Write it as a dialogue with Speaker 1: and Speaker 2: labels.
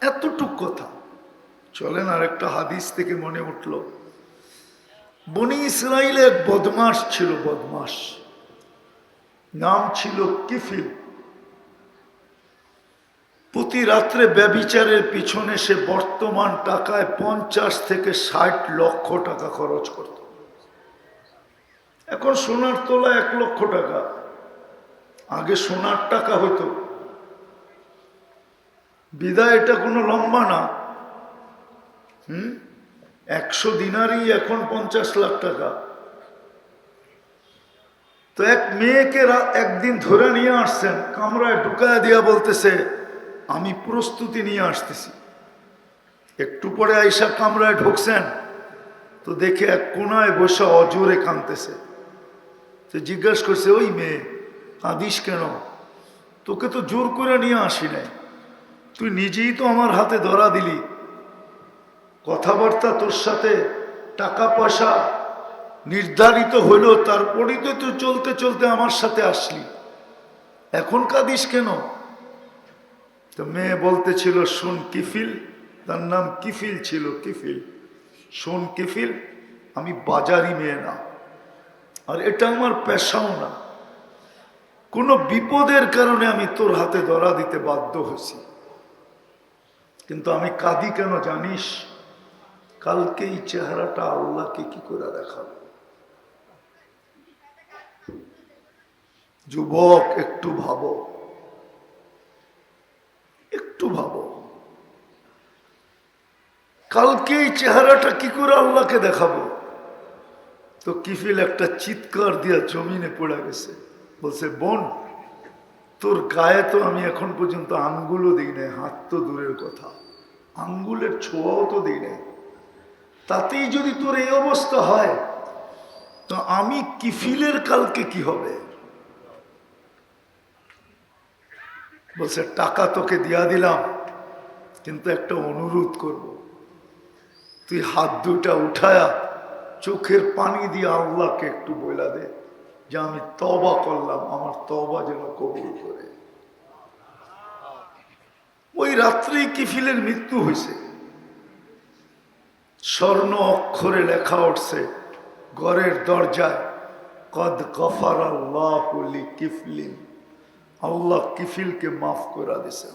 Speaker 1: এতটুক কথা। চলেন আর একটা হাদিস থেকে মনে উঠল। বনি ইসরায়েলে এক বদমাস ছিল বদমাস নাম ছিল কিফিল। প্রতি রাত্রে ব্যবিচারের পিছনে সে বর্তমান টাকায় পঞ্চাশ থেকে ষাট লক্ষ টাকা খরচ করত। এখন সোনার তোলা এক লক্ষ টাকা। আগে সোনার টাকা হতো বিদায় এটা কোনো লম্বা না। হুম? একশো দিনারই এখন পঞ্চাশ লাখ টাকা। তো এক মেয়েকে একদিন ধরে নিয়ে আসছেন, কামরায় ঢুকায় দিয়া বলতেছে, আমি প্রস্তুতি নিয়ে আসতেছি। একটু পরে আইসা কামরায় ঢুকছেন, তো দেখে এক কোনায় বসে অজোরে কাঁদতেছে। তো জিজ্ঞাসা করছে, ওই মেয়ে, কাঁদিস কেন? তোকে তো জোর করে নিয়ে আসি নাই। তুই নিজেই তো আমার হাতে ধরা দিলি। কথাবার্তা তোর সাথে টাকা পয়সা নির্ধারিত হলো তারপরেই তো তুই চলতে চলতে আমার সাথে আসলি। এখন কাঁদিস কেন? তো মেয়ে বলতেছিল, শোন কিফিল। তার নাম কিফিল ছিল, কিফিল। শোন কিফিল, আমি বাজারি মেয়ে না। আর এটা আমার পেশাও না। কোনো বিপদের কারণে আমি তোর হাতে ধরা দিতে বাধ্য হয়েছি। কিন্তু আমি কাঁদি কেন জানিস? কালকে এই চেহারাটা আল্লাহকে কি করে দেখাবো? যুবক, একটু ভাবো। একটু ভাবো। কালকে এই চেহারাটা কি করে আল্লাহকে দেখাবো? তো কিফিল একটা চিৎকার দিয়া জমিনে পড়ে গেছে। বলছে, বোন তোর গায়ে তো আমি এখন পর্যন্ত আঙ্গুলও দিই নাই, হাত তো দূরের কথা। আঙ্গুলের ছোঁয়াও তো দিই নাই। তাতেই যদি তোর এই অবস্থা হয়, তো আমি কিফিলের কালকে কি হবে? বলছে, টাকা তোকে দিয়া দিলাম, কিন্তু একটা অনুরোধ করব। তুই হাত দুটা উঠায়া, চোখের পানি দিয়ে আল্লাহকে একটু বইলা দে। যে আমি তবা করলাম, আমার তবা যেন কবুল করে। ওই রাত্রেই কিফিলের মৃত্যু হয়েছে স্বর্ণ অক্ষরে লেখা উঠছে ঘরের দরজায়, কদ কফার আল্লাহ কিফলিন আল্লাহ কিফিলকে মাফ করে দিছেন।